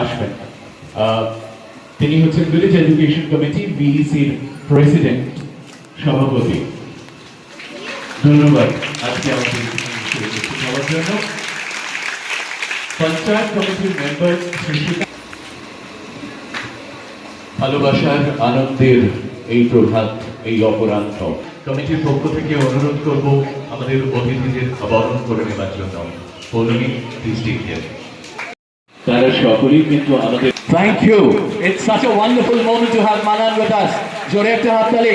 আসবেন। তিনি হচ্ছেন ভিলেজ এডুকেশন কমিটি বিইসির প্রেসিডেন্ট সভাপতি। ধন্যবাদ। আজকে আমাদের জন্য পঞ্চায়েত কমিটির মেম্বার ভালোবাসার আনন্দের এই প্রভাত, এই অপরাহ্ন। কমিটির পক্ষ থেকে অনুরোধ করব আমাদের অতিথিদের বরণ করে নেবার জন্য। পৌলমী ডিস্ট্রিক্টের তারা সকলেই কিন্তু আমাদের Thank you. It's such a wonderful moment to have Manan with us. জোরে একটা হাততালি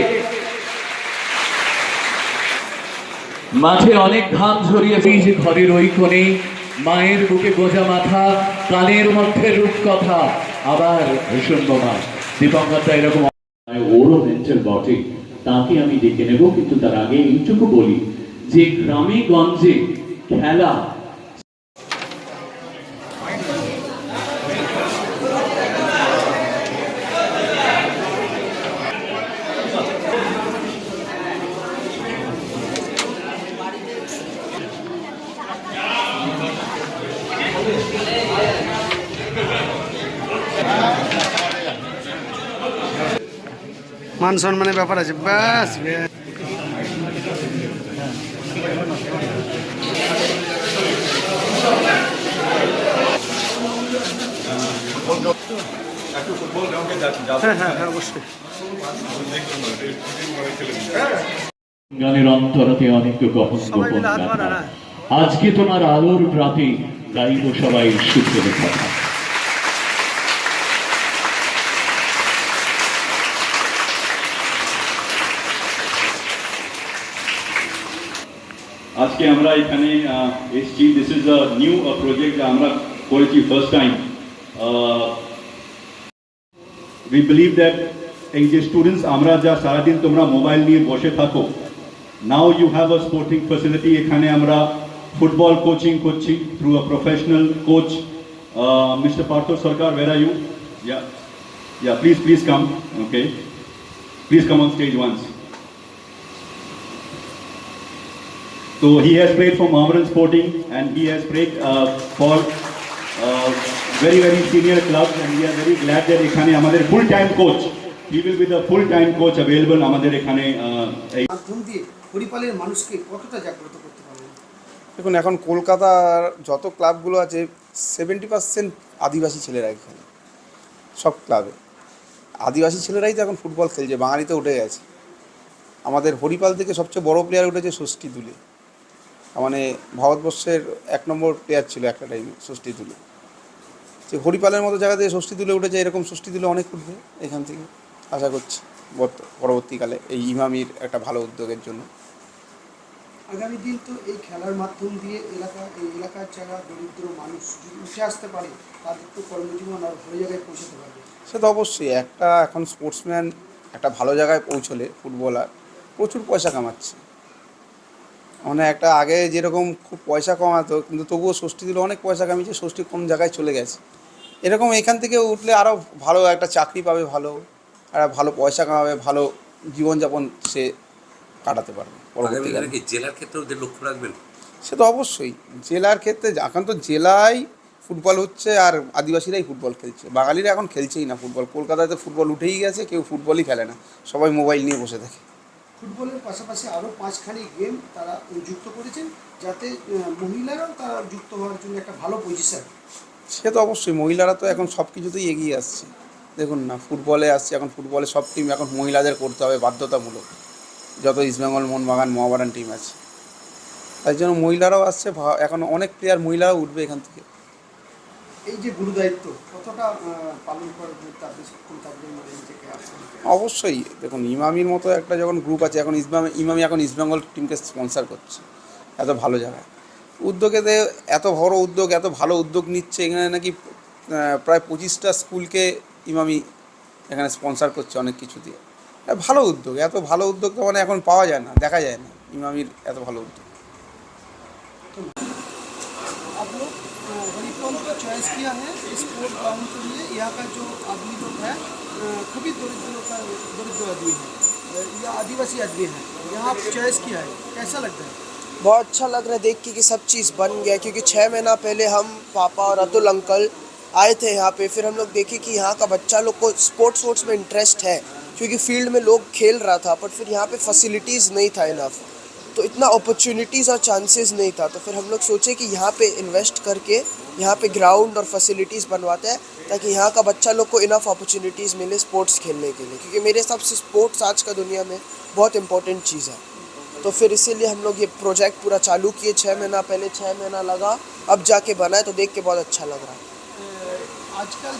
মাঠে অনেক ঘাম ঝরিয়েছে যে ঘরের ওই কোণে মায়ের বুকে গোজা মাথা কানের মধ্যে রূপকথা আবার ভীষণ বোমা দীপঙ্করটা এরকম ওরও মেন্টাল বটে তাকে আমি ডেকে নেব কিন্তু তার আগে এইটুকু বলি যে গ্রামে গঞ্জে খেলা মান সম্মানের ব্যাপার আছে ব্যাস। হ্যাঁ হ্যাঁ হ্যাঁ অবশ্যই গানের অন্তরতে অনেক গহন গোপন। আজকে তোমার আলোর রাতে গাইব সবাই সূত্রের কথা আজকে আমরা এখানে আহ, এসেছি this is a new project আমরা করেছি first time we believe that এই যে স্টুডেন্টস আমরা যা সারাদিন তোমরা মোবাইল নিয়ে বসে থাকো now you have a sporting facility এখানে আমরা ফুটবল কোচিং করছি through a professional coach Mister Partha Sarkar where are you yeah yeah please please come okay please come on stage once So he has played for Mohammedan Sporting and he has played uh, for uh, very very senior clubs and we are very glad that এখানে আমাদের full time coach he will be the full time coach available আমাদের এখানে uh, এই মাধ্যম দিয়ে হরিপালের মানুষকে কতটা জাগ্রত করতে পারবেন? দেখুন এখন কলকাতার যত ক্লাবগুলো আছে সেভেন্টি পার্সেন্ট আদিবাসী ছেলেরা এখানে সব ক্লাবে। আদিবাসী ছেলেরাই তো এখন ফুটবল খেলছে বাঙালিতে উঠে গেছে। আমাদের হরিপাল থেকে সবচেয়ে বড় প্লেয়ার উঠেছে ষষ্ঠী দুলে। মানে ভারতবর্ষের এক নম্বর প্লেয়ার ছিল একটা টাইমে ষষ্ঠী তুলে। যে হরিপালের মতো জায়গা থেকে ষষ্ঠী তুলে উঠেছে এরকম ষষ্ঠী তুলে অনেক উঠবে এখান থেকে আশা করছি। বর্ত- পরবর্তীকালে এই ইমামির একটা ভালো উদ্যোগের জন্য। আগামী দিন তো এই খেলার মাধ্যম দিয়ে এলাকা এই এলাকার যারা দরিদ্র মানুষ যদি উঠে আসতে পারে তাদের তো কর্মজীবন আর ভালো জায়গায় পৌঁছাতে পারবে। সে তো অবশ্যই একটা এখন স্পোর্টসম্যান একটা ভালো জায়গায় পৌঁছলে ফুটবলার প্রচুর পয়সা কামাচ্ছে। মানে একটা আগে যেরকম খুব পয়সা কমাতো কিন্তু তবুও ষষ্ঠী দিলে অনেক পয়সা কামিয়েছে ষষ্ঠী কম জায়গায় চলে গেছে। এরকম এখান থেকে উঠলে আরও ভালো একটা চাকরি পাবে ভালো আর ভালো পয়সা কামাবে ভালো জীবনযাপন সে কাটাতে পারবে জেলার ক্ষেত্রে লক্ষ্য রাখবেন? সে তো অবশ্যই জেলার ক্ষেত্রে এখন তো জেলায় ফুটবল হচ্ছে আর আদিবাসীরাই ফুটবল খেলছে। বাঙালিরা এখন খেলছেই না ফুটবল কলকাতাতে ফুটবল উঠেই গেছে কেউ ফুটবলই খেলে না সবাই মোবাইল নিয়ে বসে থাকে। ফুটবলের পাশাপাশি আরও পাঁচখানি গেম তারা যুক্ত করেছেন যাতে মহিলারাও তারা যুক্ত হওয়ার জন্য একটা ভালো পজিশন সে তো অবশ্যই, মহিলারা তো এখন সব কিছুতেই এগিয়ে আসছে। দেখুন না, ফুটবলে আসছে, এখন ফুটবলে সব টিম এখন মহিলাদের করতে হবে বাধ্যতামূলক। যত ইস্টবেঙ্গল মোহনবাগান মহাবাগান টিম আছে। তাই জন্য মহিলারাও আসছে এখন অনেক প্লেয়ার মহিলারাও উঠবে এখান থেকে। অবশ্যই। দেখুন, ইমামির মতো একটা যখন গ্রুপ আছে, এখন ইসলাম, ইমামি এখন ইস্টবেঙ্গল টিমকে স্পন্সার করছে। এত ভালো জায়গায়। উদ্যোগেতে এত বড় উদ্যোগ, এত ভালো উদ্যোগ নিচ্ছে, এখানে নাকি প্রায় পঁচিশটা স্কুলকে ইমামি এখানে স্পন্সার করছে অনেক কিছু দিয়ে। ভালো উদ্যোগ। এত ভালো উদ্যোগ তো মানে এখন পাওয়া যায় না, দেখা যায় না ইমামির এত ভালো উদ্যোগ। हरिपल का चॉइस किया है स्पोर्ट ग्राउंड के लिए। यहाँ का जो आदमी लोग है सभी दरिद्रों का, दरिद्र आदमी है। या आदिवासी आदमी है। यहाँ आप चॉइस किया है। कैसा लगता है? बहुत अच्छा लग रहा है देख के कि सब चीज़ बन गया क्योंकि छः महीना पहले हम पापा और अतुल अंकल आए थे यहाँ पे, फिर हम लोग देखे कि यहाँ का बच्चा लोग को स्पोर्ट्स वोर्ट्स में इंटरेस्ट है, क्योंकि फ़ील्ड में लोग खेल रहा था बट फिर यहाँ पे फैसिलिटीज़ नहीं था इनफ तो इतना अपॉर्चुनिटीज़ और चांसेस नहीं था तो फिर हम लोग सोचे कि यहाँ पे इन्वेस्ट करके यहाँ पे ग्राउंड और फैसिलिटीज़ बनवाते हैं ताकि यहाँ का बच्चा लोग को इनफ अपॉर्चुनिटीज़ मिले स्पोर्ट्स खेलने के लिए। क्योंकि मेरे हिसाब से स्पोर्ट्स आज का दुनिया में बहुत इंपॉर्टेंट चीज़ है। तो फिर इसीलिए हम लोग ये प्रोजेक्ट पूरा चालू किए छः महीना पहले छः महीना लगा। अब जाके बना है तो देख के बहुत अच्छा लग रहा है। आजकल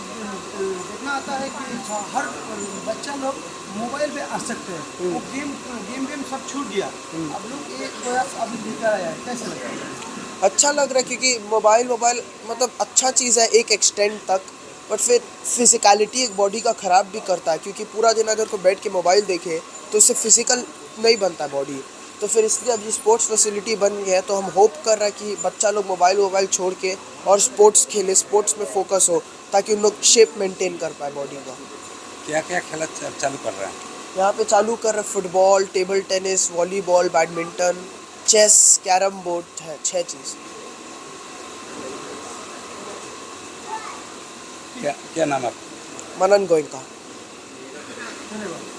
देखना आता है कि हर बच्चा लोग मोबाइल पे आ सकते हैं। वो गेम गेम वेम सब छूट गया। अब लोग एक प्रयास अभी लेकर आया है। कैसे लगता है? अच्छा लग रहा है क्योंकि मोबाइल मोबाइल मतलब अच्छा चीज़ है एक एक्सटेंड तक बट फिर फिजिकलिटी एक बॉडी का ख़राब भी करता है क्योंकि पूरा दिन अगर कोई बैठ के मोबाइल देखे तो उससे फ़िज़िकल नहीं बनता बॉडी तो फिर इसलिए अब ये स्पोर्ट्स फैसिलिटी बन गई है तो हम होप कर रहे हैं कि बच्चा लोग मोबाइल वोबाइल छोड़ के और स्पोर्ट्स खेले स्पोर्ट्स में फोकस हो ताकि उन लोग शेप मेंटेन कर पाए बॉडी का। क्या क्या खेला चालू कर रहा है? यहाँ पे चालू कर रहे football table tennis volleyball badminton chess carrom board है छः चीज़। क्या क्या नाम है मनन गोयनका धन्यवाद।